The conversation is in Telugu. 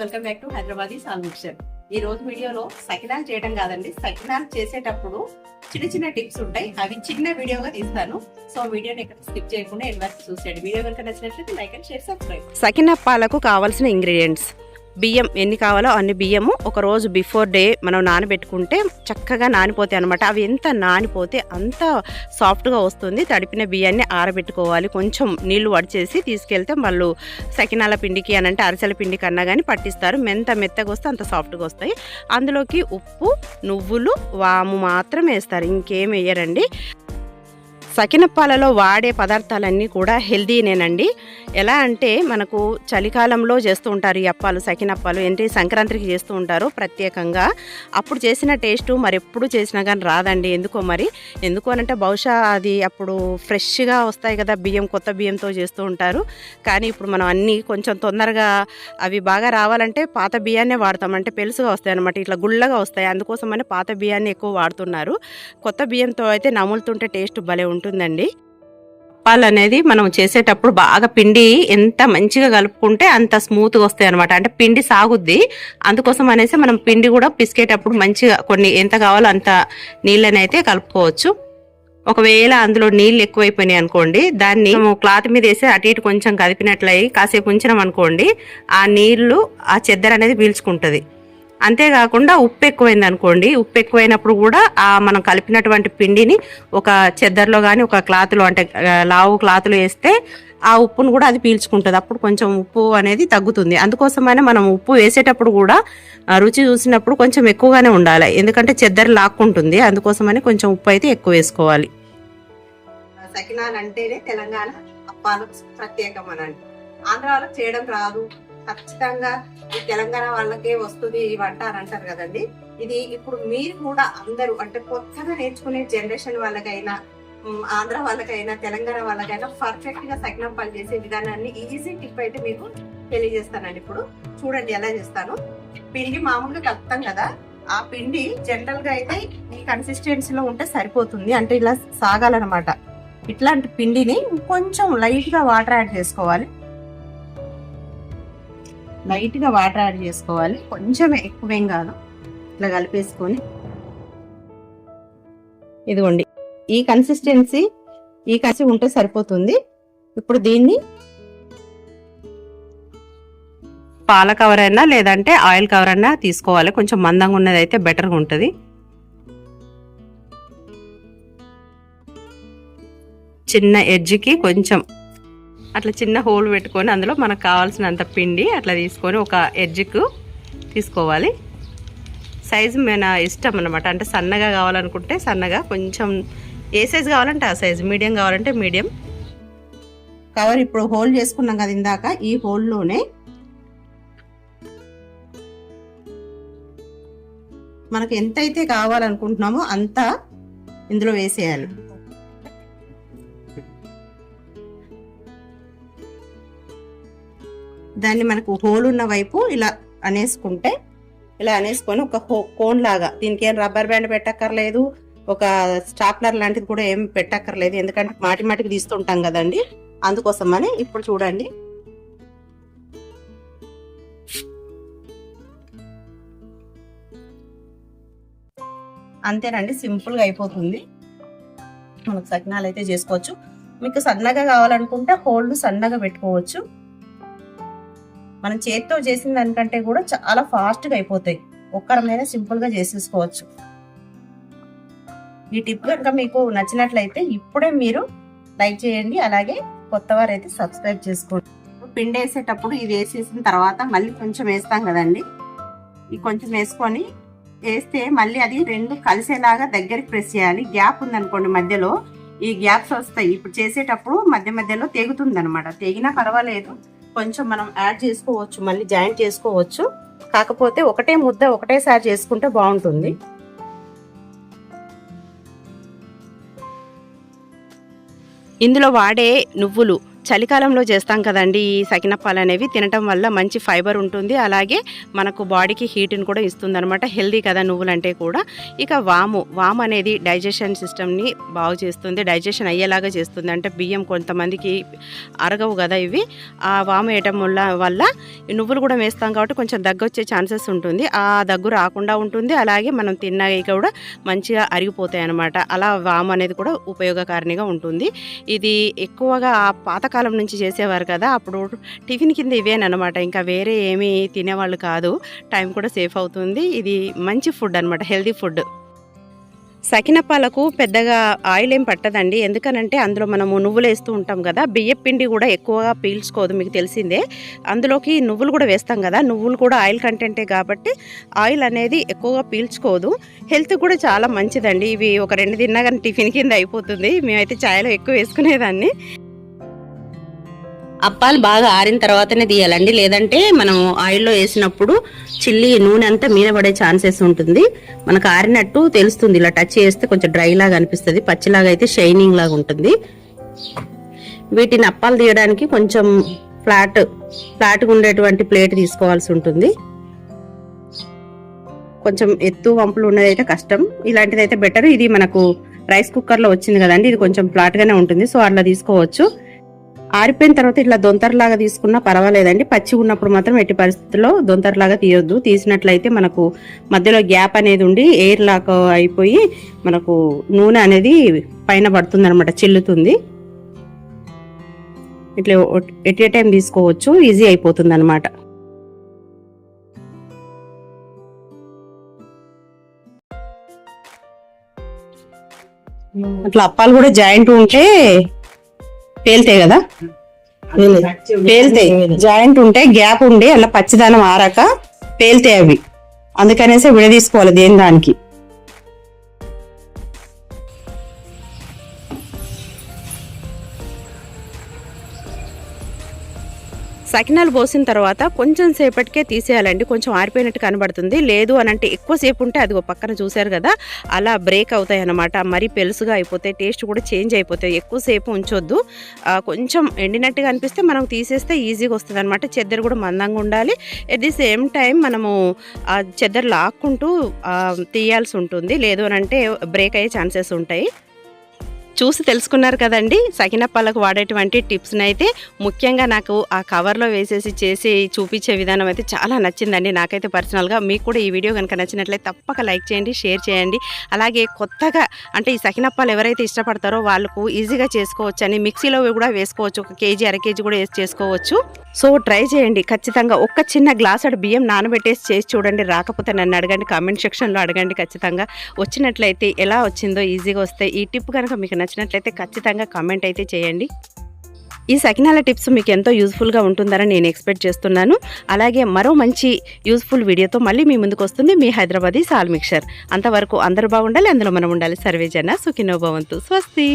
వెల్కమ్ బ్యాక్ టు హైదరాబాద్ సాల్మిక్చర్ ఈ రోజు వీడియోలో సకినాలు చేయడం కాదండి సకినాలు చేసేటప్పుడు చిన్న చిన్న టిప్స్ ఉంటాయి. అవి చిన్న వీడియోగా తీస్తాను. సో వీడియోని ఎక్కడ స్కిప్ చేయకుండా ఎండ్ చూసేయండి. వీడియో కనుక నచ్చినట్లయితే లైక్ అండ్ షేర్ సబ్స్క్రైబ్. సకినప్పాలకు కావాల్సిన ఇంగ్రీడియంట్స్. బియ్యం ఎన్ని కావాలో అన్ని బియ్యము. ఒక రోజు బిఫోర్ డే మనం నానబెట్టుకుంటే చక్కగా నానిపోతాయి అనమాట అవి ఎంత నానిపోతే అంత సాఫ్ట్గా వస్తుంది. తడిపిన బియ్యాన్ని ఆరబెట్టుకోవాలి. కొంచెం నీళ్ళు వడిచేసి తీసుకెళ్తే వాళ్ళు సకినాల పిండికి అని అంటే అరిసెల పిండికి అన్నా కానీ పట్టిస్తారు. మెంత మెత్తగా వస్తే అంత సాఫ్ట్గా వస్తాయి. అందులోకి ఉప్పు నువ్వులు వాము మాత్రం వేస్తారు. ఇంకేం వేయరండి. సకినప్పాలలో వాడే పదార్థాలన్నీ కూడా హెల్దీనేనండి. ఎలా అంటే మనకు చలికాలంలో చేస్తూ ఉంటారు ఈ అప్పాలు సకినప్పాలు ఏంటి? సంక్రాంతికి చేస్తూ ఉంటారు ప్రత్యేకంగా. అప్పుడు చేసిన టేస్ట్ మరి ఎప్పుడు చేసినా కానీ రాదండి. ఎందుకో మరి? ఎందుకు అనంటే బహుశా అది అప్పుడు ఫ్రెష్గా వస్తాయి కదా బియ్యం కొత్త బియ్యంతో చేస్తూ ఉంటారు. కానీ ఇప్పుడు మనం అన్నీ కొంచెం తొందరగా అవి బాగా రావాలంటే పాత బియ్యాన్నే వాడతాం. అంటే పెలుసుగా వస్తాయి అనమాట ఇట్లా గుళ్ళగా వస్తాయి. అందుకోసమని పాత బియ్యాన్ని ఎక్కువ వాడుతున్నారు. కొత్త బియ్యంతో అయితే నములుతుంటే టేస్ట్ భలే ఉంటుందండి. అప్పాలు అనేది మనం చేసేటప్పుడు బాగా పిండి ఎంత మంచిగా కలుపుకుంటే అంత స్మూత్గా వస్తాయి అనమాట అంటే పిండి సాగుద్ది. అందుకోసం అనేసి మనం పిండి కూడా పిసికేటప్పుడు మంచిగా కొన్ని ఎంత కావాలో అంత నీళ్ళనైతే కలుపుకోవచ్చు. ఒకవేళ అందులో నీళ్ళు ఎక్కువైపోయినాయి అనుకోండి దాన్ని క్లాత్ మీద వేసి అటు ఇటు కొంచెం కదిపినట్లయి కాసేపు ఉంచినాం అనుకోండి ఆ నీళ్ళు ఆ చెద్దర అనేది అంతేకాకుండా ఉప్పు ఎక్కువైంది అనుకోండి ఉప్పు ఎక్కువైనప్పుడు కూడా ఆ మనం కలిపినటువంటి పిండిని ఒక చెద్దర్లో కానీ ఒక క్లాత్లో అంటే లావు క్లాత్లో వేస్తే ఆ ఉప్పును కూడా అది పీల్చుకుంటుంది. అప్పుడు కొంచెం ఉప్పు అనేది తగ్గుతుంది. అందుకోసమనే మనం ఉప్పు వేసేటప్పుడు కూడా రుచి చూసినప్పుడు కొంచెం ఎక్కువగానే ఉండాలి. ఎందుకంటే చెద్దర లాక్కుంటుంది. అందుకోసమని కొంచెం ఉప్పు అయితే ఎక్కువ వేసుకోవాలి. సకినాలు అంటేనే తెలంగాణ అప్పాలు ప్రత్యేకం అని ఆంధ్ర వాళ్ళకి చేయడం రాదు. ఖచ్చితంగా ఈ తెలంగాణ వాళ్ళకే వస్తుంది ఈ వంట అని అంటారు కదండి. ఇది ఇప్పుడు మీరు కూడా అందరూ అంటే కొత్తగా నేర్చుకునే జనరేషన్ వాళ్ళకైనా ఆంధ్ర వాళ్ళకైనా తెలంగాణ వాళ్ళకైనా పర్ఫెక్ట్గా పని చేసే విధానాన్ని ఈజీ టిప్ అయితే మీకు తెలియజేస్తానండి. ఇప్పుడు చూడండి ఎలా చేస్తాను. పిండి మామూలుగా కలుపుతాం కదా. ఆ పిండి జనరల్గా అయితే ఈ కన్సిస్టెన్సీలో ఉంటే సరిపోతుంది. అంటే ఇలా సాగాలన్నమాట. ఇట్లాంటి పిండిని కొంచెం లైట్గా వాటర్ యాడ్ చేసుకోవాలి. లైట్గా వాటర్ యాడ్ చేసుకోవాలి. కొంచెం ఎక్కువేం కాదు. ఇట్లా కలిపేసుకొని. ఇదిగోండి. ఈ కన్సిస్టెన్సీ ఈ కసి ఉంటే సరిపోతుంది. ఇప్పుడు దీన్ని పాల కవర్ అయినా లేదంటే ఆయిల్ కవర్ అయినా తీసుకోవాలి. కొంచెం మందంగా ఉన్నది అయితే బెటర్గా ఉంటుంది. చిన్న ఎడ్జ్కి కొంచెం అట్లా చిన్న హోల్ పెట్టుకొని అందులో మనకు కావాల్సినంత పిండి అట్లా తీసుకొని ఒక ఎడ్జ్కు తీసుకోవాలి. సైజు మన ఇష్టం అనమాట అంటే సన్నగా కావాలనుకుంటే సన్నగా కొంచెం ఏ సైజు కావాలంటే ఆ సైజు మీడియం కావాలంటే మీడియం. కవర్ ఇప్పుడు హోల్ చేసుకున్నాం కదా ఇందాక ఈ హోల్లోనే మనకు ఎంతైతే కావాలనుకుంటున్నామో అంత ఇందులో వేసేయాలి. దాన్ని మనకు హోల్ ఉన్న వైపు ఇలా అనేసుకుంటే ఇలా అనేసుకొని ఒక హో కోన్ లాగా. దీనికి ఏం రబ్బర్ బ్యాండ్ పెట్టక్కర్లేదు ఒక స్టాప్లర్ లాంటిది కూడా ఏం పెట్టక్కర్లేదు. ఎందుకంటే మాటి మాటికి తీస్తుంటాం కదండి. అందుకోసమని ఇప్పుడు చూడండి. అంతేనండి సింపుల్గా అయిపోతుంది. మనకు సగ్నాలు అయితే చేసుకోవచ్చు. మీకు సన్నగా కావాలనుకుంటే హోల్డ్ సన్నగా పెట్టుకోవచ్చు. మనం చేతితో చేసిన దానికంటే కూడా చాలా ఫాస్ట్గా అయిపోతాయి. ఒక్కడమైనా సింపుల్గా చేసేసుకోవచ్చు. ఈ టిప్ కనుక మీకు నచ్చినట్లయితే ఇప్పుడే మీరు లైక్ చేయండి. అలాగే కొత్త వారైతే సబ్స్క్రైబ్ చేసుకోండి. పిండి వేసేటప్పుడు ఇది వేసేసిన తర్వాత మళ్ళీ కొంచెం వేస్తాం కదండి. ఈ కొంచెం వేసుకొని వేస్తే మళ్ళీ అది రెండు కలిసేలాగా దగ్గరికి ప్రెస్ చేయాలి. గ్యాప్ ఉందనుకోండి మధ్యలో. ఈ గ్యాప్స్ వస్తాయి. ఇప్పుడు చేసేటప్పుడు మధ్య మధ్యలో తెగుతుంది అనమాట తెగినా పర్వాలేదు. కొంచెం మనం యాడ్ చేసుకోవచ్చు మళ్ళీ జాయింట్ చేసుకోవచ్చు. కాకపోతే ఒకటే ముద్ద ఒకటేసారి చేసుకుంటే బాగుంటుంది. ఇందులో వాడే నువ్వులు. చలికాలంలో చేస్తాం కదండి ఈ సకినప్పాలు అనేవి. తినటం వల్ల మంచి ఫైబర్ ఉంటుంది. అలాగే మనకు బాడీకి హీట్ని కూడా ఇస్తుంది అనమాట హెల్దీ కదా నువ్వులంటే కూడా. ఇక వాము వాము అనేది డైజెషన్ సిస్టమ్ని బాగు చేస్తుంది. డైజెషన్ అయ్యేలాగా చేస్తుంది. అంటే బియ్యం కొంతమందికి అరగవు కదా ఇవి. ఆ వాము వేయటం వల్ల వల్ల ఈ నువ్వులు కూడా వేస్తాం కాబట్టి కొంచెం దగ్గు వచ్చే ఛాన్సెస్ ఉంటుంది. ఆ దగ్గు రాకుండా ఉంటుంది. అలాగే మనం తిన్నాక కూడా మంచిగా అరిగిపోతాయి అనమాట అలా వాము అనేది కూడా ఉపయోగకారిగా ఉంటుంది. ఇది ఎక్కువగా ఆ పాతకాలం నుంచి చేసేవారు కదా అప్పుడు టిఫిన్ కింద ఇవేనమాట ఇంకా వేరే ఏమీ తినేవాళ్ళు కాదు. టైం కూడా సేఫ్ అవుతుంది. ఇది మంచి ఫుడ్ అనమాట హెల్దీ ఫుడ్. సకినప్పాలకు పెద్దగా ఆయిల్ ఏం పట్టదండి. ఎందుకనంటే అందులో మనము నువ్వులు వేస్తూ ఉంటాం కదా బియ్య పిండి కూడా ఎక్కువగా పీల్చుకోదు మీకు తెలిసిందే. అందులోకి నువ్వులు కూడా వేస్తాం కదా నువ్వులు కూడా ఆయిల్ కంటెంటే కాబట్టి ఆయిల్ అనేది ఎక్కువగా పీల్చుకోదు. హెల్త్ కూడా చాలా మంచిదండి. ఇవి ఒక రెండు తిన్నా కానీ టిఫిన్ కింద అయిపోతుంది. మేమైతే ఛాయలో ఎక్కువ వేసుకునేదాన్ని. అప్పాలు బాగా ఆరిన తర్వాతనే తీయాలండి. లేదంటే మనం ఆయిల్లో వేసినప్పుడు చిల్లి నూనె అంతా మీద పడే ఛాన్సెస్ ఉంటుంది. మనకు ఆరినట్టు తెలుస్తుంది. ఇలా టచ్ చేస్తే కొంచెం డ్రై లాగా అనిపిస్తుంది. పచ్చిలాగా అయితే షైనింగ్ లాగా ఉంటుంది. వీటిని అప్పాలు తీయడానికి కొంచెం ఫ్లాట్ ఫ్లాట్గా ఉండేటువంటి ప్లేట్ తీసుకోవాల్సి ఉంటుంది. కొంచెం ఎత్తు వంపులు ఉన్నదైతే కష్టం. ఇలాంటిదైతే బెటర్. ఇది మనకు రైస్ కుక్కర్లో వచ్చింది కదండి. ఇది కొంచెం ఫ్లాట్గానే ఉంటుంది. సో అట్లా తీసుకోవచ్చు. ఆరిపోయిన తర్వాత ఇట్లా దొంతరలాగా తీసుకున్నా పర్వాలేదండి. పచ్చి ఉన్నప్పుడు మాత్రం ఎట్టి పరిస్థితుల్లో దొంతరలాగా తీయొద్దు. తీసినట్లయితే మనకు మధ్యలో గ్యాప్ అనేది ఉండి ఎయిర్ లాక్ అయిపోయి మనకు నూనె అనేది పైన పడుతుంది అనమాట చిల్లుతుంది. ఇట్లా ఎట్ ఏ టైం తీసుకోవచ్చు ఈజీ అయిపోతుంది అనమాట అట్లా అప్పాలు కూడా జాయింట్ ఉంటే పేలుతాయి కదా? పేలుతాయి జాయింట్ ఉంటే గ్యాప్ ఉండి అలా పచ్చిదానం ఆరాక పేలుతాయి అవి. అందుకనేసి విడదీసుకోవాలి దేని దానికి? సకినాలు పోసిన తర్వాత కొంచెం సేపటికే తీసేయాలండి. కొంచెం ఆరిపోయినట్టు కనబడుతుంది. లేదు అని అంటే ఎక్కువసేపు ఉంటే అది పక్కన చూశారు కదా అలా బ్రేక్ అవుతాయి అనమాట మరీ పెలుసుగా అయిపోతాయి టేస్ట్ కూడా చేంజ్ అయిపోతాయి. ఎక్కువసేపు ఉంచొద్దు. కొంచెం ఎండినట్టుగా అనిపిస్తే మనం తీసేస్తే ఈజీగా వస్తుంది అనమాట చెద్దరు కూడా మందంగా ఉండాలి. ఎట్ ది సేమ్ టైం మనము ఆ చెద్దరు లాక్కుంటూ తీయాల్సి ఉంటుంది. లేదు అని అంటే బ్రేక్ అయ్యే ఛాన్సెస్ ఉంటాయి. చూసి తెలుసుకున్నారు కదండి. సకినప్పాలకు వాడేటువంటి టిప్స్ని అయితే ముఖ్యంగా నాకు ఆ కవర్లో వేసేసి చేసి చూపించే విధానం అయితే చాలా నచ్చిందండి. నాకైతే పర్సనల్గా మీకు కూడా ఈ వీడియో కనుక నచ్చినట్లయితే తప్పక లైక్ చేయండి షేర్ చేయండి. అలాగే కొత్తగా అంటే ఈ సకినప్పాలు ఎవరైతే ఇష్టపడతారో వాళ్ళకు ఈజీగా చేసుకోవచ్చు అని మిక్సీలో కూడా వేసుకోవచ్చు. ఒక కేజీ అర కేజీ కూడా వేసి చేసుకోవచ్చు. సో ట్రై చేయండి. ఖచ్చితంగా ఒక్క చిన్న గ్లాస్ గ్లాసుడు బియ్యం నానబెట్టేసి చేసి చూడండి. రాకపోతే నన్ను అడగండి. కామెంట్ సెక్షన్లో అడగండి ఖచ్చితంగా. వచ్చినట్లయితే ఎలా వచ్చిందో ఈజీగా వస్తే ఈ టిప్ కనుక మీకు నచ్చినట్లయితే ఖచ్చితంగా కామెంట్ అయితే చేయండి. ఈ సకినాల టిప్స్ మీకు ఎంతో యూస్ఫుల్గా ఉంటుందని నేను ఎక్స్పెక్ట్ చేస్తున్నాను. అలాగే మరో మంచి యూస్ఫుల్ వీడియోతో మళ్ళీ మీ ముందుకు వస్తుంది మీ హైదరాబాదీ సాల్ మిక్చర్ అంతవరకు అందరూ బాగుండాలి అందులో మనం ఉండాలి. సర్వేజన సుఖినో భవంతు. స్వస్తి.